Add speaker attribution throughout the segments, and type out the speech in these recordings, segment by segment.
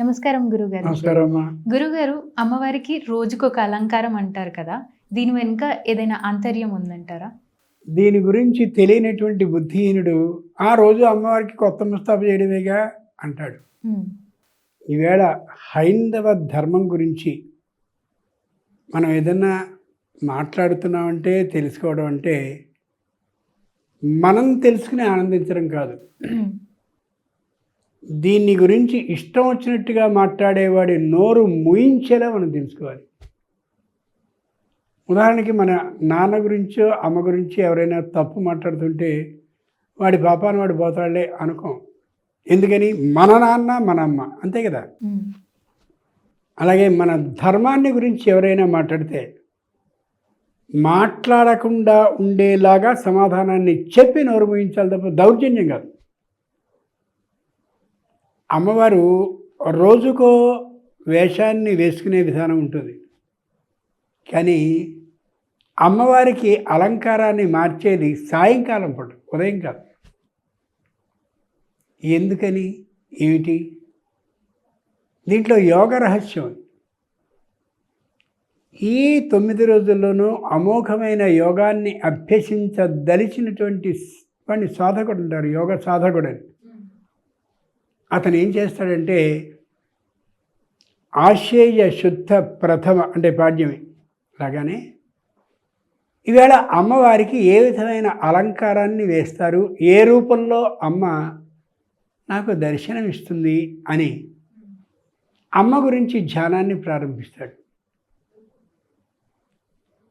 Speaker 1: నమస్కారం గురుగారు.
Speaker 2: నమస్కారం
Speaker 1: గురుగారు అమ్మవారికి రోజుకొక అలంకారం అంటారు కదా దీని వెనుక ఏదైనా ఆంతర్యం ఉందంటారా?
Speaker 2: దీని గురించి తెలియనటువంటి బుద్ధిహీనుడు ఆ రోజు అమ్మవారికి కొత్త ముస్తాబు చేయడమేగా అంటాడు. ఈవేళ హైందవ ధర్మం గురించి మనం ఏదన్నా మాట్లాడుతున్నామంటే తెలుసుకోవడం అంటే మనం తెలుసుకుని ఆనందించడం కాదు. దీన్ని గురించి ఇష్టం వచ్చినట్టుగా మాట్లాడేవాడి నోరు ముయించేలా మనం తెలుసుకోవాలి. ఉదాహరణకి మన నాన్న గురించో అమ్మ గురించి ఎవరైనా తప్పు మాట్లాడుతుంటే వాడి పాపాన్ని వాడు పోతాడులే అనుకోం. ఎందుకని? మన నాన్న మన అమ్మ. అంతే కదా? అలాగే మన ధర్మాన్ని గురించి ఎవరైనా మాట్లాడితే మాట్లాడకుండా ఉండేలాగా సమాధానాన్ని చెప్పి నోరు ముయించాలి తప్ప దౌర్జన్యం కాదు. అమ్మవారు రోజుకో వేషాన్ని వేసుకునే విధానం ఉంటుంది. కానీ అమ్మవారికి అలంకారాన్ని మార్చేది సాయంకాలం పూట ఉదయం కాదు. ఎందుకని? ఏమిటి? దీంట్లో యోగ రహస్యం ఈ తొమ్మిది రోజుల్లోనూ అమోఘమైన యోగాన్ని అభ్యసించదలిచినటువంటి వాడిని సాధకుడు ఉంటారు యోగ సాధకుడు అని. అతను ఏం చేస్తాడంటే ఆశేయ శుద్ధ ప్రథమ అంటే పాడ్యమి లాగానే ఈవేళ అమ్మవారికి ఏ విధమైన అలంకారాన్ని వేస్తారు? ఏ రూపంలో అమ్మ నాకు దర్శనం ఇస్తుంది అని అమ్మ గురించి ధ్యానాన్ని ప్రారంభిస్తాడు.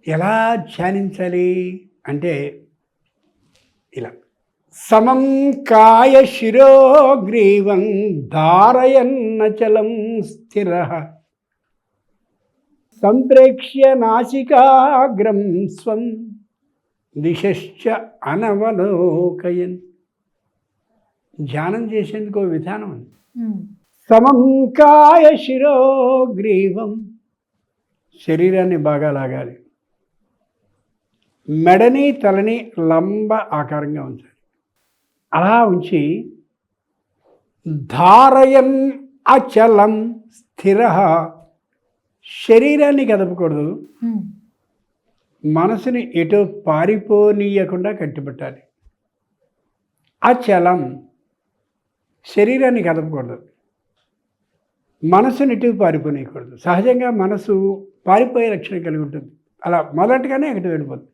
Speaker 2: ఎలా ధ్యానించాలి అంటే ఇలా సమం కాయ శిరోగ్రీవం ధారయన్నచలం స్థిర. సంప్రేక్ష్య నాసికాగ్రం స్వం దిశశ్చ అనవలోకయన్. ధ్యానం చేసేందుకు విధానం ఉంది. సమం కాయ శిరోగ్రీవం శరీరాన్ని బాగా లాగాలి. మెడని తలని లంబ ఆకారంగా ఉంచాలి. అలా ఉంచి ధారయన్ అచలం స్థిర శరీరాన్ని కదపకూడదు. మనసుని ఎటో పారిపోనీయకుండా కట్టిపెట్టాలి. అచలం శరీరాన్ని కదపకూడదు. మనసుని ఎటు పారిపోనీయకూడదు. సహజంగా మనసు పారిపోయే లక్షణం కలిగి ఉంటుంది. అలా మొదటగానే ఎక్కడికి వెళ్ళిపోతుంది.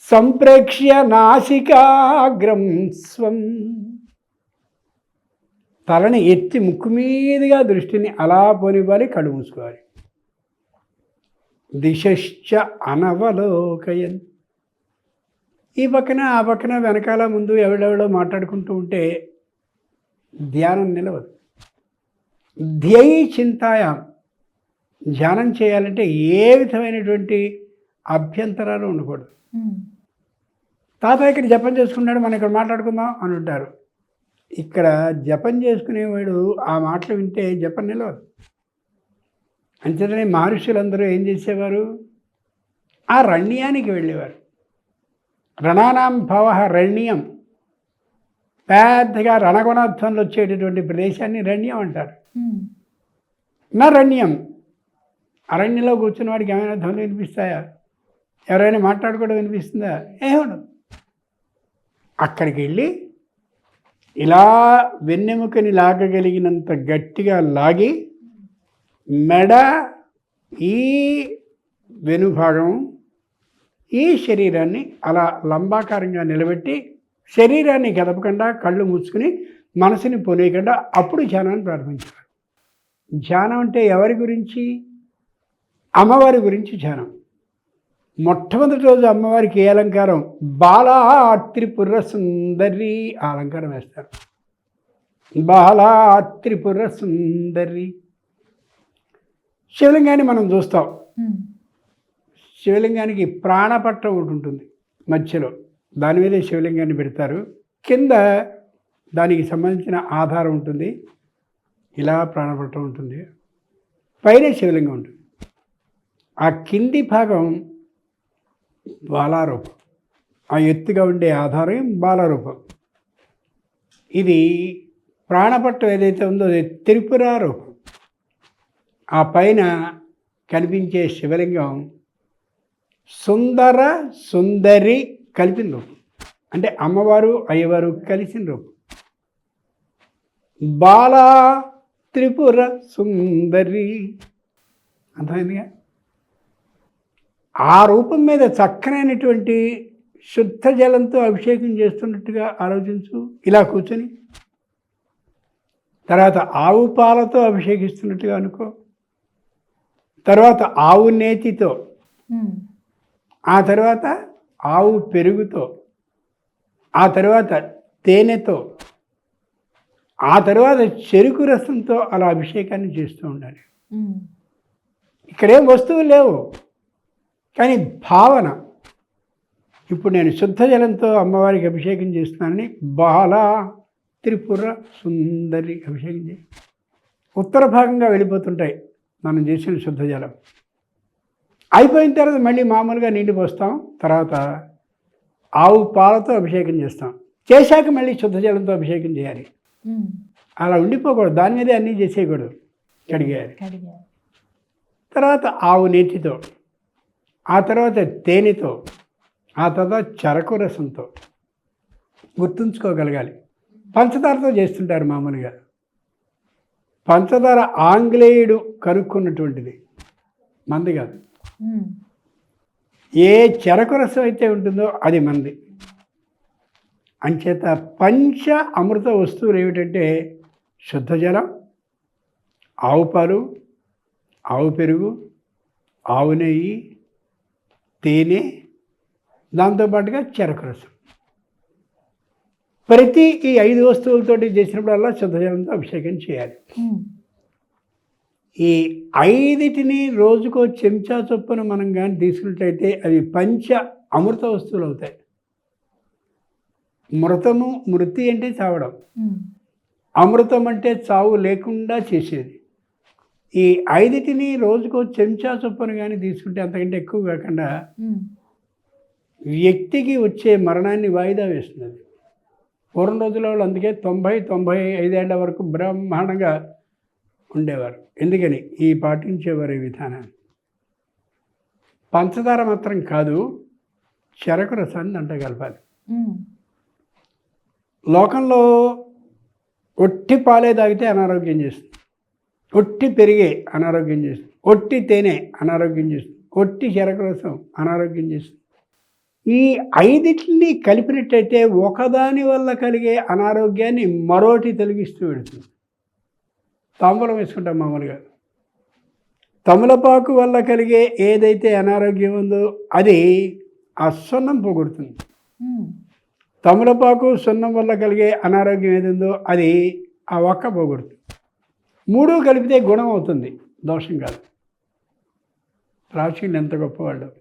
Speaker 2: సంప్రేక్ష్య నాసికాగ్రం స్వం. తలని ఎత్తి ముక్కు మీదుగా దృష్టిని అలా పోనివ్వాలి కళ్ళు మూసుకోవాలి. దిశశ్చ అనవలోకయన్. ఈ పక్కన ఆ పక్కన వెనకాల ముందు ఎవడెవడో మాట్లాడుకుంటూ ఉంటే ధ్యానం నిలవదు. ధ్యేయ చింతాయాం. ధ్యానం చేయాలంటే ఏ విధమైనటువంటి అభ్యంతరాలు ఉండకూడదు.
Speaker 1: ఉమ్,
Speaker 2: తాత ఇక్కడ జపం చేసుకున్నాడు మనం ఇక్కడ మాట్లాడుకుందాం అని ఉంటారు ఇక్కడ జపం చేసుకునేవాడు ఆ మాటలు వింటే జపం నిలవదు. అంచేతనే మహర్షులందరూ ఏం చేసేవారు? ఆ రణ్యానికి వెళ్ళేవారు. రణానాం భవ రణ్యం. పెద్దగా రణగుణధ్వనులు వచ్చేటటువంటి ప్రదేశాన్ని రణ్యం అంటారు. నా రణ్యం. అరణ్యంలో కూర్చున్న వాడికి ఏమైనా ధ్వనులు వినిపిస్తాయా? ఎవరైనా మాట్లాడుకోవడం వినిపిస్తుందా? ఏముండదు అక్కడికి వెళ్ళి ఇలా వెన్నెముకని లాగగలిగినంత గట్టిగా లాగి మెడ ఈ వెనుభాగం ఈ శరీరాన్ని అలా లంబాకారంగా నిలబెట్టి శరీరాన్ని కదపకుండా కళ్ళు మూసుకుని మనసుని పోనీయకుండా అప్పుడు ధ్యానాన్ని ప్రారంభించాలి ధ్యానం అంటే ఎవరి గురించి? అమ్మవారి గురించి ధ్యానం. మొట్టమొదటి రోజు అమ్మవారికి ఏ అలంకారం? బాలా త్రిపుర సుందరి ఆ అలంకారం వేస్తారు. బాలా త్రిపుర సుందరి శివలింగాన్ని మనం చూస్తాం. శివలింగానికి ప్రాణపట్టం ఒకటి ఉంటుంది మధ్యలో. దాని మీదే శివలింగాన్ని పెడతారు. కింద దానికి సంబంధించిన ఆధారం ఉంటుంది. ఇలా ప్రాణపట్టం ఉంటుంది. పైన శివలింగం ఉంటుంది. ఆ కింది భాగం బాలారూపం. ఆ ఎత్తుగా ఉండే ఆధారం బాలారూపం. ఇది ప్రాణపట్టం ఏదైతే ఉందో అది త్రిపుర రూపం. ఆ పైన కనిపించే శివలింగం సుందర సుందరి కలిపిన రూపం. అంటే అమ్మవారు అయ్యవారు కలిసిన రూపం. బాలా త్రిపుర సుందరి. అర్థమైందిగా? ఆ రూపం మీద చక్కనైనటువంటి శుద్ధ జలంతో అభిషేకం చేస్తున్నట్టుగా ఆలోచించు. ఇలా కూర్చొని. తర్వాత ఆవు పాలతో అభిషేకిస్తున్నట్టుగా అనుకో. తర్వాత ఆవు నేతితో. ఆ తర్వాత ఆవు పెరుగుతో. ఆ తర్వాత తేనెతో. ఆ తర్వాత చెరుకు రసంతో అలా అభిషేకాన్ని చేస్తూ ఉండాలి. ఇక్కడేం వస్తువులు లేవు. కానీ భావన ఇప్పుడు నేను శుద్ధ జలంతో అమ్మవారికి అభిషేకం చేస్తున్నానని బాల త్రిపుర సుందరి అభిషేకం చేయి ఉత్తర భాగంగా వెళ్ళిపోతుంటాయి మనం చేసిన శుద్ధ జలం. అయిపోయిన తర్వాత మళ్ళీ మామూలుగా నీళ్ళు పోస్తాం తర్వాత ఆవు పాలతో అభిషేకం చేస్తాం. చేశాక మళ్ళీ శుద్ధ జలంతో అభిషేకం చేయాలి. అలా ఉండిపోకూడదు దాని మీదే అన్నీ చేసేయకూడదు. కడిగేయాలి. తర్వాత ఆవు నీటితో ఆ తర్వాత తేనెతో ఆ తర్వాత చెరకు రసంతో గుర్తుంచుకోగలగాలి. పంచదారతో చేస్తుంటారు మామూలుగా. పంచదార ఆంగ్లేయుడు కనుక్కున్నటువంటిది. మంది కాదు. ఏ చెరకు రసం అయితే ఉంటుందో అది మంది. అంచేత పంచ అమృత వస్తువులు ఏమిటంటే శుద్ధ జలం ఆవు పాలు ఆవు పెరుగు ఆవు నెయ్యి తేనె దాంతోపాటుగా చెరకు రసం. ప్రతి ఈ ఐదు వస్తువులతోటి చేసినప్పుడల్లా శుద్ధ జలంతో అభిషేకం చేయాలి. ఈ ఐదిటిని రోజుకో చెంచా చొప్పున మనం కానీ తీసుకున్నట్లయితే అవి పంచ అమృత వస్తువులు అవుతాయి మృతము మృతి అంటే చావడం. అమృతం అంటే చావు లేకుండా చేసేది. ఈ ఐదిటిని రోజుకో చెంచా చొప్పున కానీ తీసుకుంటే అంతకంటే ఎక్కువ కాకుండా వ్యక్తికి వచ్చే మరణాన్ని వాయిదా వేస్తున్నది. పూర్వం రోజుల వాళ్ళు అందుకే తొంభై తొంభై ఐదేళ్ళ వరకు బ్రహ్మాండంగా ఉండేవారు. ఎందుకని? ఈ పాటించేవారు ఈ విధానాన్ని. పంచదార మాత్రం కాదు చెరకు రసాన్ని అంట కలపాలి. లోకంలో ఒట్టి పాలే తాగితే అనారోగ్యం చేస్తుంది. ఒట్టి పెరిగే అనారోగ్యం చేస్తుంది. ఒట్టి తేనె అనారోగ్యం చేస్తుంది. ఒట్టి చెరకు రసం అనారోగ్యం చేస్తుంది. ఈ ఐదిటిని కలిపినట్టయితే ఒకదాని వల్ల కలిగే అనారోగ్యాన్ని మరోటి తొలగిస్తూ పెడుతుంది తాంబూలం వేసుకుంటాం మామూలుగా. తమలపాకు వల్ల కలిగే ఏదైతే అనారోగ్యం ఉందో అది ఆ సున్నం పోగొడుతుంది. తమలపాకు సున్నం వల్ల కలిగే అనారోగ్యం ఏది ఉందో అది ఆ ఒక్క పోగొడుతుంది. మూడు కలిపితే గుణం అవుతుంది. దోషం కాదు. ప్రాచీనులు ఎంత గొప్పవాళ్ళు.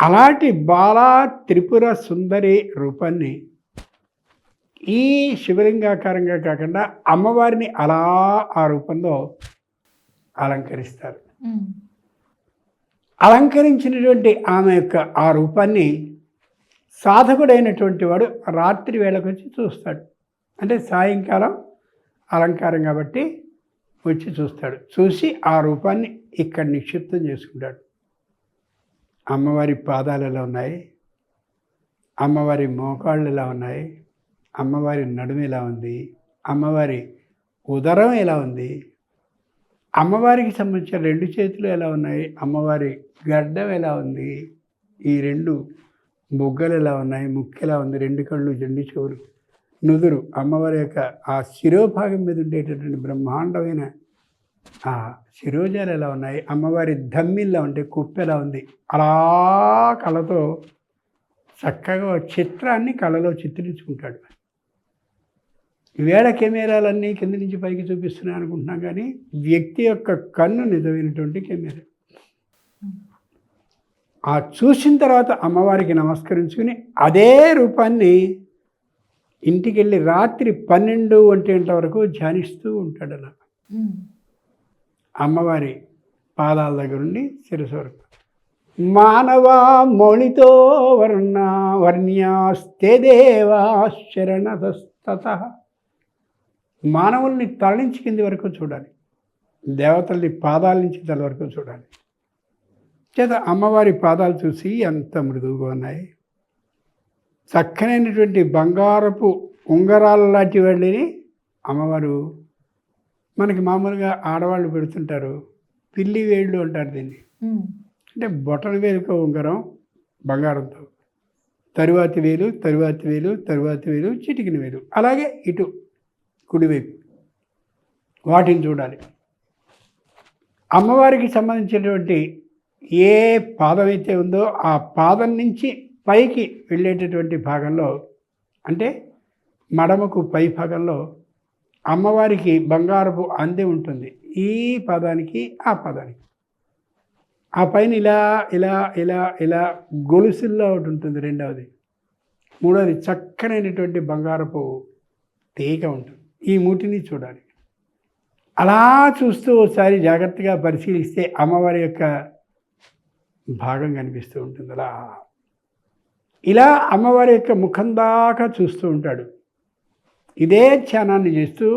Speaker 2: అలాంటి బాలా త్రిపుర సుందరి రూపాన్ని ఈ శివలింగాకారంగా కాకుండా అమ్మవారిని అలా ఆ రూపంలో అలంకరిస్తారు. అలంకరించినటువంటి ఆమె యొక్క ఆ రూపాన్ని సాధకుడైనటువంటి వాడు రాత్రి వేళకు వచ్చి చూస్తాడు. అంటే సాయంకాలం అలంకారం కాబట్టి వచ్చి చూస్తాడు. చూసి ఆ రూపాన్ని ఇక్కడ నిక్షిప్తం చేసుకుంటాడు. అమ్మవారి పాదాలు ఎలా ఉన్నాయి? అమ్మవారి మోకాళ్ళు ఎలా ఉన్నాయి? అమ్మవారి నడుము ఎలా ఉంది? అమ్మవారి ఉదరం ఎలా ఉంది? అమ్మవారికి సంబంధించిన రెండు చేతులు ఎలా ఉన్నాయి? అమ్మవారి గడ్డం ఎలా ఉంది? ఈ రెండు బుగ్గలు ఎలా ఉన్నాయి? ముక్కు ఎలా ఉంది? రెండు కళ్ళు జండి చెవులు. నుదురు అమ్మవారి యొక్క ఆ శిరోభాగం మీద ఉండేటటువంటి బ్రహ్మాండమైన ఆ శిరోజాలు ఎలా ఉన్నాయి? అమ్మవారి దమ్మిల్లా ఉంటే కుప్పు ఎలా ఉంది. అలా కళతో చక్కగా చిత్రాన్ని కళలో చిత్రించుకుంటాడు. వేళ కెమెరాలన్నీ కింద నుంచి పైకి చూపిస్తున్నాయి అనుకుంటున్నాం కానీ వ్యక్తి యొక్క కన్ను నిజమైనటువంటి కెమెరా. ఆ చూసిన తర్వాత అమ్మవారికి నమస్కరించుకుని అదే రూపాన్ని ఇంటికి వెళ్ళి రాత్రి పన్నెండు ఒంటి గంటల వరకు ధ్యానిస్తూ ఉంటాడు అలా. అమ్మవారి పాదాల దగ్గర నుండి శిరస్సు వరకు. మానవా మౌళితో వర్ణ వర్ణ్యాస్తే దేవా శరణతస్తత మానవుల్ని తల నుంచి కింది వరకు చూడాలి. దేవతల్ని పాదాల నుంచి తల వరకు చూడాలి. చేత అమ్మవారి పాదాలు చూసి ఎంత మృదువుగా ఉన్నాయి. చక్కనైనటువంటి బంగారపు ఉంగరాల లాంటి వాళ్ళని అమ్మవారు మనకి మామూలుగా ఆడవాళ్ళు పెడుతుంటారు. పిల్లి వేళ్ళు అంటారు దీన్ని. అంటే బొటన వేలుక ఉంగరం బంగారంతో. తరువాతి వేలు తరువాతి వేలు తరువాతి వేలు చిటికిన వేలు. అలాగే ఇటు కుడివైపు వాటిని చూడాలి. అమ్మవారికి సంబంధించినటువంటి ఏ పాదం అయితే ఉందో ఆ పాదం నుంచి పైకి వెళ్ళేటటువంటి భాగంలో అంటే మడమకు పై భాగంలో అమ్మవారికి బంగారపు అందె ఉంటుంది. ఈ పదానికి ఆ పదానికి. ఆ పైన ఇలా ఇలా ఇలా ఇలా గొలుసుల్లో ఒకటి ఉంటుంది రెండవది. మూడవది చక్కనైనటువంటి బంగారపు తీగ ఉంటుంది. ఈ మూటిని చూడాలి. అలా చూస్తూ ఒకసారి జాగ్రత్తగా పరిశీలిస్తే అమ్మవారి యొక్క భాగం కనిపిస్తూ ఉంటుంది. అలా ఇలా అమ్మవారి యొక్క ముఖం దాకా చూస్తూ ఉంటాడు. ఇదే ధ్యానాన్ని చేస్తూ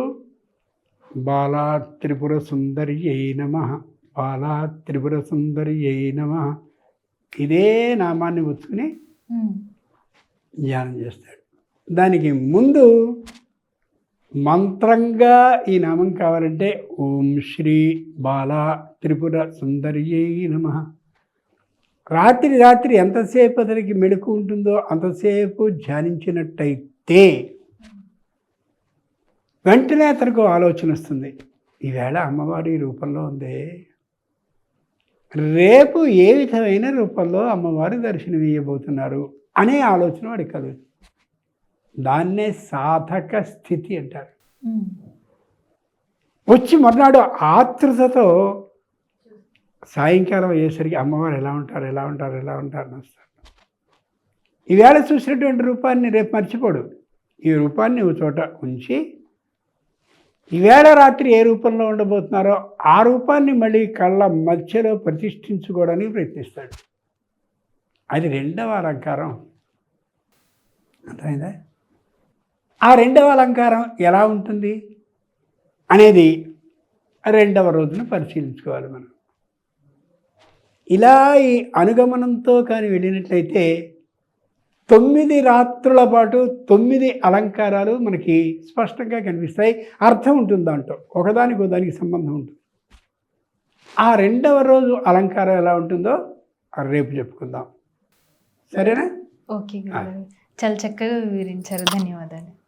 Speaker 2: బాలా త్రిపుర సుందరి అయి నమ బాలా త్రిపుర సుందరి అయి నమ ఇదే నామాన్ని
Speaker 1: ఉమ్,
Speaker 2: ధ్యానం చేస్తాడు. దానికి ముందు మంత్రంగా ఈ నామం కావాలంటే ఓం శ్రీ బాలా త్రిపుర సుందరి నమ రాత్రి రాత్రి ఎంతసేపు అతనికి మెడుకు ఉంటుందో అంతసేపు ధ్యానించినట్టయితే వెంటనే అతనికి ఆలోచన వస్తుంది. ఈవేళ అమ్మవారి రూపంలో ఉంది. రేపు ఏ విధమైన రూపంలో అమ్మవారు దర్శనం ఇవ్వబోతున్నారు అనే ఆలోచన వాడికి కలుగుతుంది దాన్నే సాధక స్థితి అంటారు. వచ్చి మర్నాడు ఆతృతతో సాయంకాలం అయ్యేసరికి అమ్మవారు ఎలా ఉంటారు ఎలా ఉంటారు ఎలా ఉంటారు అని వస్తారు. ఈవేళ చూసినటువంటి రూపాన్ని రేపు మర్చిపోడు. ఈ రూపాన్ని ఒక చోట ఉంచి ఈవేళ రాత్రి ఏ రూపంలో ఉండబోతున్నారో ఆ రూపాన్ని మళ్ళీ కళ్ళ మధ్యలో ప్రతిష్ఠించుకోవడానికి ప్రయత్నిస్తాడు. అది రెండవ అలంకారం. అర్థమైందా? ఆ రెండవ అలంకారం ఎలా ఉంటుంది అనేది రెండవ రోజున పరిశీలించుకోవాలి మనం. ఇలా ఈ అనుగమనంతో కానీ వెళ్ళినట్లయితే తొమ్మిది రాత్రుల పాటు తొమ్మిది అలంకారాలు మనకి స్పష్టంగా కనిపిస్తాయి. అర్థం ఉంటుంది దాంట్లో. ఒకదానికి దానికి సంబంధం ఉంటుంది. ఆ రెండవ రోజు అలంకారం ఎలా ఉంటుందో రేపు చెప్పుకుందాం. సరేనా?
Speaker 1: ఓకే చాలా చక్కగా వివరించారు. ధన్యవాదాలు.